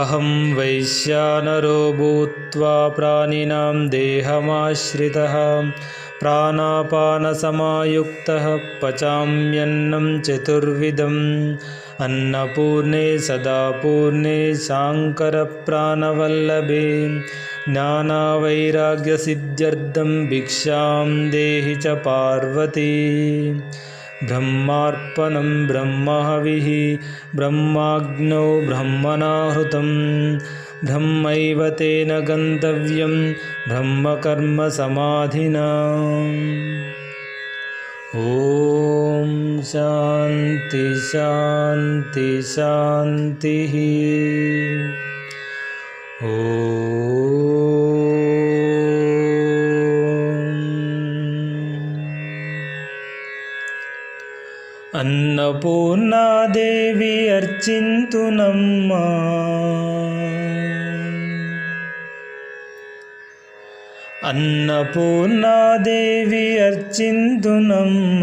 अहं वैश्यानरो भूत्वा प्राणिनां देहमाश्रितः प्राणापानसमायुक्तः पचाम्यन्नं चतुर्विधम् अन्नपूर्णे सदा पूर्णे शाङ्करप्राणवल्लभे ज्ञानावैराग्यसिद्ध्यर्थं भिक्षां देहि च पार्वती। ब्रह्मार्पणं ब्रह्महविः ब्रह्माग्नौ ब्रह्मणाहृतं ब्रह्मैव तेन गन्तव्यं ब्रह्मकर्मसमाधिना। ॐ शान्ति शान्ति शान्तिः। ॐ అన్నపూర్ణాదేవి అర్చింతునమ్మా అన్నపూర్ణాదేవి అర్చిందునమ్మ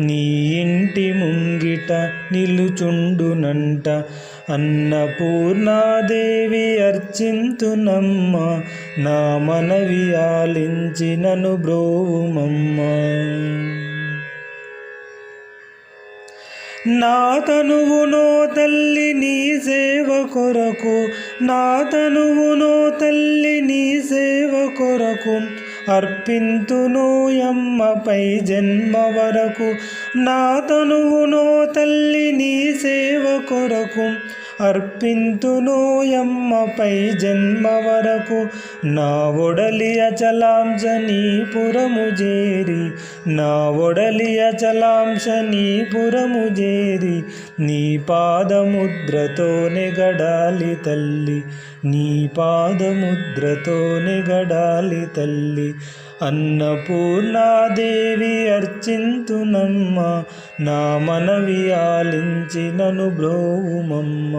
నీ ఇంటి ముంగిట నిలుచుండునంట. అన్నపూర్ణాదేవి అర్చింతునమ్మ నా మనవి ఆలించినను బ్రోవుమమ్మ. నా తనువునో తల్లి నీ సేవ కొరకు నా తనువునో తల్లి నీ సేవ కొరకు అర్పింతును యమ్మపై జన్మ వరకు. నా తనువునో తల్లి నీ సేవ కొరకు. అర్పింతును యమ్మపై జన్మ వరకు నా ఒడలి అచలాంశనీపురము నీ చేరి నా ఒడలి అచలాంశనీపురము నీ చేరి నీ పాదముద్రతోనే గడాలి తల్లి నీ పాదముద్రతోనే గడాలి తల్లి. అన్నపూర్ణాదేవి అర్చింతునమ్మ నా మనవి ఆలించినను బ్రోవుమమ్మ.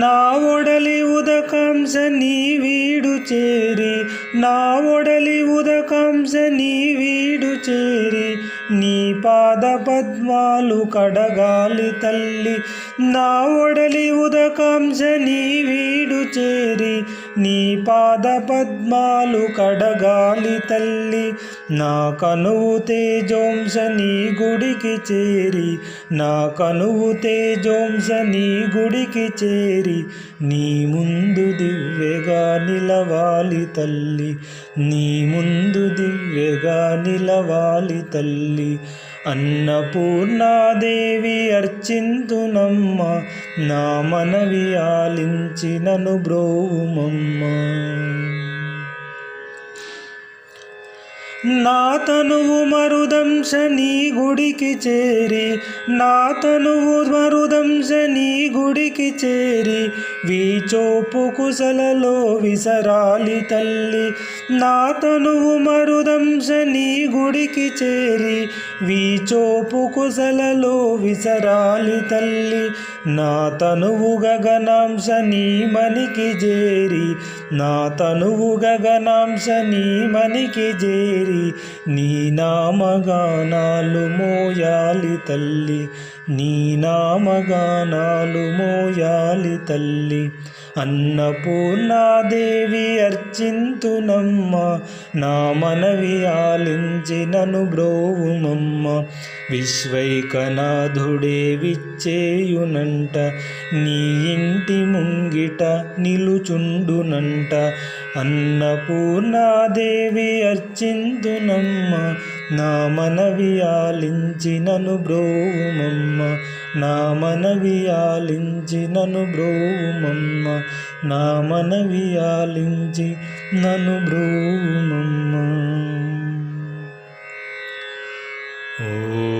నా ఒడలి ఉదకాంశ నీ వీడు చేరి నా ఒడలి ఉదకాంశ నీ వీడు చేరి నీ పాద పద్మాలు కడగాలి తల్లి. నా ఒడలి ఉదకాంశ నీ వీడు చేరి నీ పాద పద్మాలు కడగాలి తల్లి. నా కనువు తేజోంశ నీ గుడికి చేరి. నా కనువు తేజోంశ నీ గుడికి చేరి. నీ ముందు దివ్యగా నిలవాలి తల్లి. నీ ముందు దివ్యగా నిలవాలి తల్లి. అన్నపూర్ణాదేవి అర్చింతునమ్మ. నా మనవి ఆలించినను బ్రోవుమమ్మ Amen. నా తనువు మరుదంశ నీ గుడికి చేరి నా తనువు మరుదంశ నీ గుడికి చేరి వీచోపు కుశలలో విసరాలి తల్లి. నా తనువు మరుదంశ నీ గుడికి చేరి వీచోపు కుశలలో విసరాలి తల్లి. నా తనువు గగనాంశ నీ మనికి చేరి నా తనువు గగనాంశ నీ మనికి చేరి నీ నామగానాలు మోయాలి తల్లి. నీ నామగానాలు మోయాలి తల్లి. అన్నపూర్ణాదేవి అర్చింతునమ్మ నా మనవి ఆలించినను బ్రోవుమమ్మ. విశ్వైకనాథుడే విచ్చేయునంట నీ ఇంటి ముంగిట నిలుచుండునంట. అన్నపూర్ణాదేవి అర్చింతునమ్మ నా మనవి ఆలించినను బ్రోవుమమ్మ నా మనవి ఆలించినను బ్రోవుమమ్మ నా మనవి ఆలించి నను బ్రోమమ్మ. ఓ